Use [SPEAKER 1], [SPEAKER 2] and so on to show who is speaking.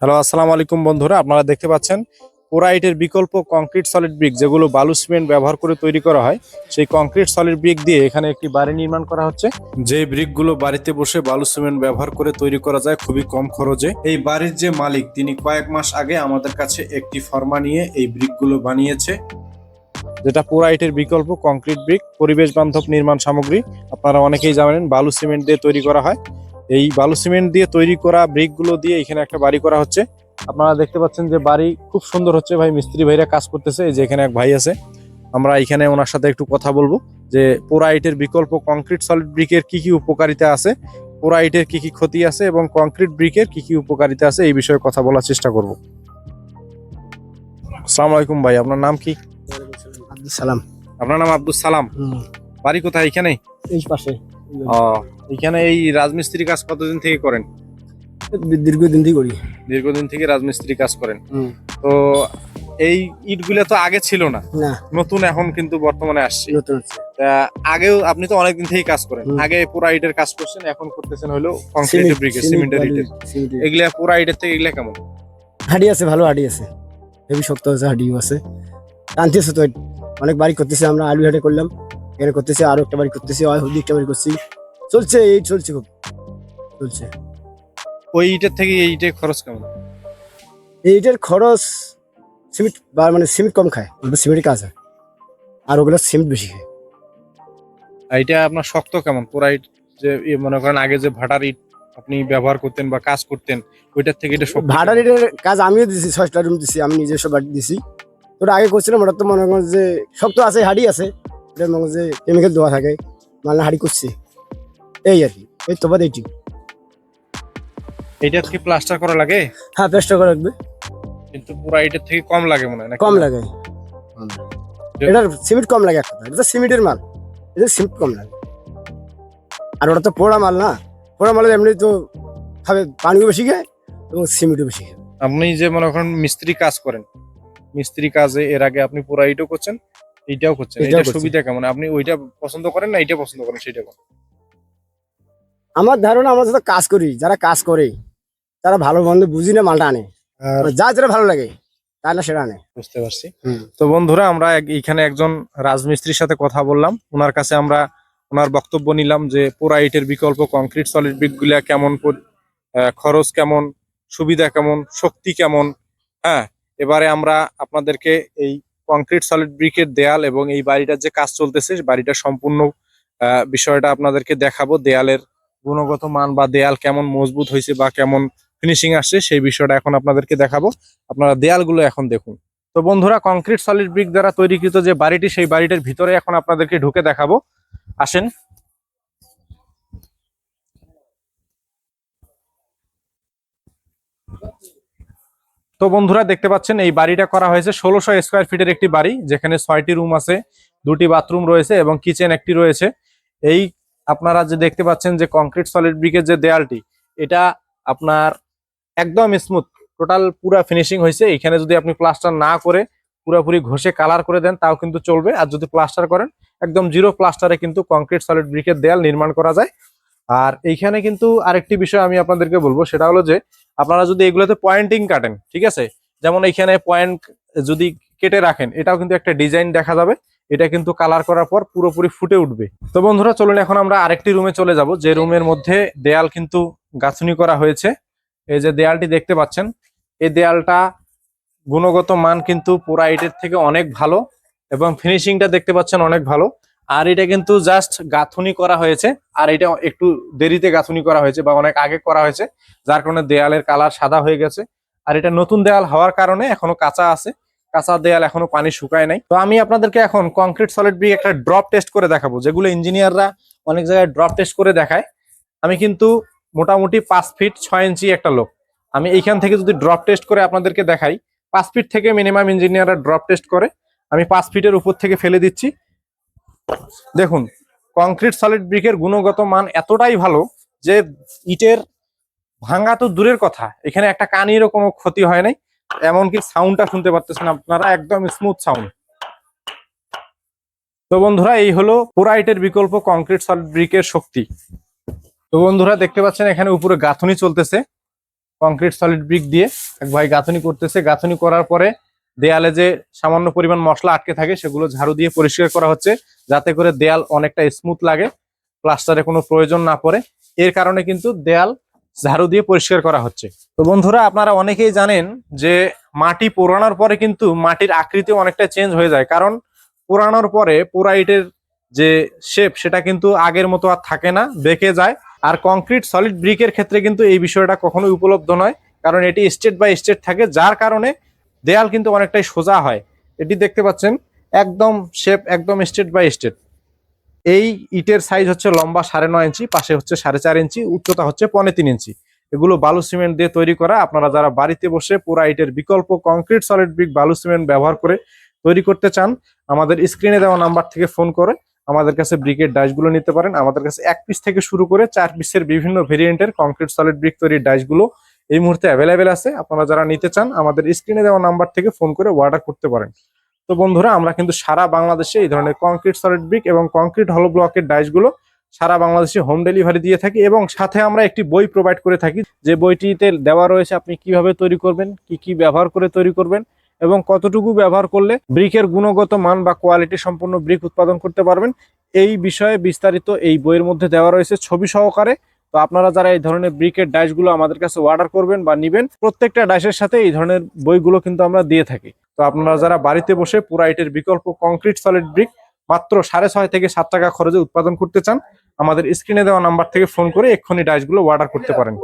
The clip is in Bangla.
[SPEAKER 1] হ্যালো, আসসালামু আলাইকুম বন্ধুরা, আপনারা দেখতে পাচ্ছেন পোরাইটের বিকল্প কংক্রিট সলিড ব্রিক যেগুলো বালু সিমেন্ট ব্যবহার করে তৈরি করা হয়। সেই কংক্রিট সলিড ব্রিক দিয়ে এখানে একটি বাড়ি নির্মাণ করা হচ্ছে। যে ব্রিকগুলো বাড়িতে বসে বালু সিমেন্ট ব্যবহার করে তৈরি করা যায় খুবই কম খরচে। এই বাড়ির যে মালিক, তিনি কয়েক মাস আগে আমাদের কাছে একটি ফর্মা নিয়ে এই ব্রিকগুলো বানিয়েছে, যেটা পোরাইটের বিকল্প কংক্রিট ব্রিক, পরিবেশ বান্ধব নির্মাণ সামগ্রী। আপনারা অনেকেই জানেন, বালু সিমেন্ট দিয়ে তৈরি করা হয়। এই বালু সিমেন্ট দিয়ে তৈরি করা ব্রিকগুলো দিয়ে এখানে একটা বাড়ি করা হচ্ছে। আপনারা দেখতে পাচ্ছেন যে বাড়ি খুব সুন্দর হচ্ছে। ভাই মিস্ত্রি ভাইরা কাজ করতেছে। এই যে এখানে এক ভাই আছে। আমরা এখানে ওনার সাথে একটু কথা বলব যে পোরাইটের বিকল্প কংক্রিট সলিড ব্রিকের কি কি উপকারিতা আছে পোরাইটের কি কি ক্ষতি আছে এবং কংক্রিট ব্রিকের কি কি উপকারিতা আছে এই বিষয়ে কথা বলার চেষ্টা করব। আসসালামু আলাইকুম ভাই আপনার নাম কি?
[SPEAKER 2] আব্দুল সালাম।
[SPEAKER 1] আপনার নাম আব্দুল সালাম। বাড়ি কোথায় এখানে?
[SPEAKER 2] এই পাশে।
[SPEAKER 1] ও এখানে এই রাজমিস্ত্রি কাজ কতদিন থেকে করেন?
[SPEAKER 2] দীর্ঘদিন থেকে করি।
[SPEAKER 1] দীর্ঘদিন থেকে রাজমিস্ত্রি কাজ করেন। তো এই ইটগুলো তো আগে ছিল না। নতুন এখন কিন্তু বর্তমানে আসছে। আগেও আপনি তো অনেকদিন থেকেই কাজ করেন। আগে পুরা ইটের কাজ করছেন এখন করতেছেন হলো কংক্রিট ব্রিকের সিমেন্টের ইটের। এগুলা পুরা ইটের থেকে এগুলা কেমন?
[SPEAKER 2] হাডি আছে ভালো হাডি আছে। হেভি শক্ত আছে হাডিও আছে। টানতে আছে তো অনেক বাড়ি করতেছে আমরা আলু হাটে করলাম। এখানে করতেছি আরও একটা বাড়ি করতেছি ওই একটা বাড়ি করছি। চলছে এই চলছে খুব। চলছে।
[SPEAKER 1] ওই ইটের থেকে এই ইটের খরচ কেমন?
[SPEAKER 2] এইটার খরচ সিমেন্ট বা মানে সিমেন্ট কম খায় সিমেন্টের কাজ হয়। আর ওগুলো সিমেন্ট বেশি খায়।
[SPEAKER 1] আর এটা আপনার শক্ত কেমন? পুরা ইট যে মনে করেন আগে যে ভাটার ইট আপনি ব্যবহার করতেন বা কাজ করতেন ওইটার থেকে এটা শক্ত।
[SPEAKER 2] ভাড়া রেটের কাজ আমিও দিছি ছয়টা রুম দিছি আমি নিজস্ব বাড়ি দিছি। ওটা আগে করছিলাম ওটা তো মনে করেন যে শক্ত আছে হাড়ি আছে। যে কেমিক্যাল দেওয়া থাকে মালনা হাড়ি করছি এই আর কি এই তো বাদ এইটি।
[SPEAKER 1] এইটার কি প্লাস্টার করা লাগে?
[SPEAKER 2] হ্যাঁ পেস্টটা করে রাখবে
[SPEAKER 1] কিন্তু পুরা ইটের থেকে কম লাগে মনে হয়
[SPEAKER 2] কম লাগে। এটার সিমেন্ট কম লাগে একটা এটা সিমেন্টের মাল। এটা সিমেন্ট কম লাগে। আর ওটা তো পোড়া মাল না। পোড়া মালের এমনি তো খাবে পানিও বেশি খায় এবং সিমেন্টও বেশি খায়।
[SPEAKER 1] আপনি যে মনে করেন মিস্ত্রি কাজ করেন মিস্ত্রি কাজে এর আগে আপনি পুরা ইটও করছেন এইটাও করছেন
[SPEAKER 2] এটাও
[SPEAKER 1] সুবিধা কেমন? আপনি ওইটা পছন্দ করেন না এইটা পছন্দ করেন সেটা কোন
[SPEAKER 2] আমার ধারণা আমরা যত কাজ করি যারা কাজ করে তারা ভালো মন্দ বুঝি না মালটা আনে।
[SPEAKER 1] আর
[SPEAKER 2] যা যেটা ভালো লাগে তা না সেটা আনে।
[SPEAKER 1] বুঝতে পারছি। তো বন্ধুরা আমরা এইখানে একজন রাজমিস্ত্রির সাথে কথা বললাম। ওনার কাছে আমরা ওনার বক্তব্য নিলাম যে পোড়া ইটের বিকল্প কংক্রিট সলিড ব্রিকগুলা কেমন খরচ কেমন সুবিধা কেমন শক্তি কেমন? হ্যাঁ এবারে আমরা আপনাদেরকে এই কংক্রিট, সলিড ব্রিকের দেয়াল এবং এই বাড়িটার যে কাজ চলতেছে বাড়িটা সম্পূর্ণ বিষয়টা আপনাদেরকে দেখাবো। দেয়ালের গুণগত মান বা দেয়াল কেমন মজবুত হয়েছে বা কেমন ফিনিশিং আসছে, সেই বিষয়টা এখন আপনাদেরকে দেখাবো। আপনারা দেয়ালগুলো এখন দেখুন। তো বন্ধুরা, কংক্রিট, সলিড ব্রিক দ্বারা তৈরিকৃত যে বাড়িটি, সেই বাড়িটার ভিতরে এখন আপনাদেরকে ঢুকে দেখাবো। আসেন। তো বন্ধুরা দেখতে পাচ্ছেন, এই বাড়িটা করা হয়েছে ষোলোশো স্কোয়ার ফিটের একটি বাড়ি, যেখানে ছয়টি রুম আছে, দুটি বাথরুম রয়েছে এবং কিচেন একটি রয়েছে। এই আপনারা যে দেখতে পাচ্ছেন যে কংক্রিট সলিড ব্রিকের যে দেয়ালটি, এটা আপনার একদম স্মুথ টোটাল পুরা ফিনিশিং হয়েছে। এখানে যদি আপনি প্লাস্টার না করে পুরোপুরি ঘষে কালার করে দেন, তাও কিন্তু চলবে। আর যদি প্লাস্টার করেন, একদম জিরো প্লাস্টারে কিন্তু কংক্রিট সলিড ব্রিকের দেয়াল নির্মাণ করা যায়। আর এইখানে কিন্তু আরেকটি বিষয় আমি আপনাদেরকে বলব, সেটা হলো যে আপনারা যদি এগুলোতে পয়েন্টিং কাটেন, ঠিক আছে? যেমন এইখানে পয়েন্ট যদি কেটে রাখেন, এটাও কিন্তু একটা ডিজাইন দেখা যাবে। এটা কিন্তু কালার করার পর পুরোপুরি ফুটে উঠবে। তো বন্ধুরা, চলুন এখন আমরা আরেকটি রুমে চলে যাব, যে রুমের মধ্যে দেয়াল কিন্তু গাঁথুনি করা হয়েছে। এই যে দেয়ালটি দেখতে পাচ্ছেন, এই দেয়ালটা গুণগত মান কিন্তু পুরা ইটের থেকে অনেক ভালো এবং ফিনিশিংটা দেখতে পাচ্ছেন অনেক ভালো। আর এটা কিন্তু জাস্ট গাঁথুনি করা হয়েছে। আর এটা একটু দেরিতে গাঁথুনি করা হয়েছে বা অনেক আগে করা হয়েছে, যার কারণে দেয়ালের কালার সাদা হয়ে গেছে। আর এটা নতুন দেয়াল হওয়ার কারণে এখনও কাঁচা আছে। কাঁচা দেয়াল এখনও পানি শুকায় নাই। তো আমি আপনাদেরকে এখন কংক্রিট সলিড ব্রিক একটা ড্রপ টেস্ট করে দেখাবো, যেগুলো ইঞ্জিনিয়াররা অনেক জায়গায় ড্রপ টেস্ট করে দেখায়। আমি কিন্তু মোটামুটি পাঁচ ফিট ছয় ইঞ্চি একটা লোক। আমি এইখান থেকে যদি ড্রপ টেস্ট করে আপনাদেরকে দেখাই, পাঁচ ফিট থেকে মিনিমাম ইঞ্জিনিয়াররা ড্রপ টেস্ট করে, আমি পাঁচ ফিটের উপর থেকে ফেলে দিচ্ছি। দেখুন কংক্রিট সলিড ব্রিকের গুণগত মান এতটাই ভালো যে ইটের ভাঙা তো দূরের কথা, এখানে একটা কানিরও কোনো ক্ষতি হয় নাই, এমনকি সাউন্ডটা শুনতে পারতেছেন আপনারা, একদম স্মুথ সাউন্ড তো বন্ধুরা, এই হলো পোরাইটের বিকল্প কংক্রিট সলিড ব্রিকের শক্তি। তো বন্ধুরা, দেখতে পাচ্ছেন এখানে উপরে গাঁথনি চলতেছে কংক্রিট সলিড ব্রিক দিয়ে। এক ভাই গাঁথনি করতেছে, গাঁথনি করার পরে দেয়ালে যে সামান্য পরিমাণ মশলা আটকে থাকে, সেগুলো ঝাড়ু দিয়ে পরিষ্কার করা হচ্ছে, যাতে করে দেয়াল অনেকটা স্মুথ লাগে প্লাস্টারে কোনো প্রয়োজন না পড়ে। এর কারণে কিন্তু দেয়াল ঝাড়ু দিয়ে পরিষ্কার করা হচ্ছে। তো বন্ধুরা, আপনারা অনেকেই জানেন যে মাটি পোড়ানোর পরে কিন্তু মাটির আকৃতি অনেকটা চেঞ্জ হয়ে যায়। কারণ পোড়ানোর পরে পোড়া ইটের যে শেপ সেটা কিন্তু আগের মতো আর থাকে না, বেঁকে যায়। আর কংক্রিট সলিড ব্রিকের ক্ষেত্রে কিন্তু এই বিষয়টা কখনোই উপলব্ধ নয়। কারণ এটি স্টেট বাই স্টেট থাকে, যার কারণে দেয়াল কিন্তু অনেকটাই সোজা হয়। এটি দেখতে পাচ্ছেন, একদম শেপ একদম স্টেট বাই স্টেট এই ইটের সাইজ হচ্ছে লম্বা সাড়ে নয় ইঞ্চি, পাশে হচ্ছে সাড়ে চার ইঞ্চি, উচ্চতা হচ্ছে পনে তিন ইঞ্চি। এগুলো বালু সিমেন্ট দিয়ে তৈরি করা। আপনারা যারা বাড়িতে বসে পুরা ইটের বিকল্প কংক্রিট সলিড ব্রিক বালু সিমেন্ট ব্যবহার করে তৈরি করতে চান, আমাদের স্ক্রিনে দেওয়া নাম্বার থেকে ফোন করে। আমাদের কাছে ব্রিকের ডাইসগুলো নিতে পারেন। আমাদের কাছে এক পিস থেকে শুরু করে চার পিসের বিভিন্ন ভেরিয়েন্টের কংক্রিট সলিড ব্রিক তৈরির ডাইসগুলো এই মুহূর্তে অ্যাভেলেবেল আছে। আপনারা যারা নিতে চান, আমাদের স্ক্রিনে দেওয়া নাম্বার থেকে ফোন করে অর্ডার করতে পারেন। তো বন্ধুরা, আমরা কিন্তু সারা বাংলাদেশে এই ধরনের কংক্রিট সলিড ব্রিক এবং কংক্রিট হলো ব্লকের ডাইসগুলো সারা বাংলাদেশে হোম ডেলিভারি দিয়ে থাকি এবং সাথে আমরা একটি বই প্রোভাইড করে থাকি। যে বইটিতে দেওয়া রয়েছে, আপনি কীভাবে তৈরি করবেন, কি কি ব্যবহার করে তৈরি করবেন এবং কতটুকু ব্যবহার করলে ব্রিকের গুণগত মান বা কোয়ালিটি সম্পন্ন ব্রিক উৎপাদন করতে পারবেন। এই বিষয়ে বিস্তারিত এই বইয়ের মধ্যে দেওয়া রয়েছে। ছবি সহকারে তো আপনারা যারা এই ধরনের ব্রিকের ডাইসগুলো আমাদের কাছে অর্ডার করবেন বা নিবেন, প্রত্যেকটা ডাইসের সাথে এই ধরনের বইগুলো কিন্তু আমরা দিয়ে থাকি। তো আপনারা যারা বাড়িতে বসে পুরা ইটের বিকল্প কংক্রিট সলিড ব্রিক মাত্র সাড়ে ছয় থেকে সাত টাকা খরচে উৎপাদন করতে চান, আমাদের স্ক্রিনে দেওয়া নাম্বার থেকে ফোন করে এক্ষুনি ডাইসগুলো অর্ডার করতে পারেন।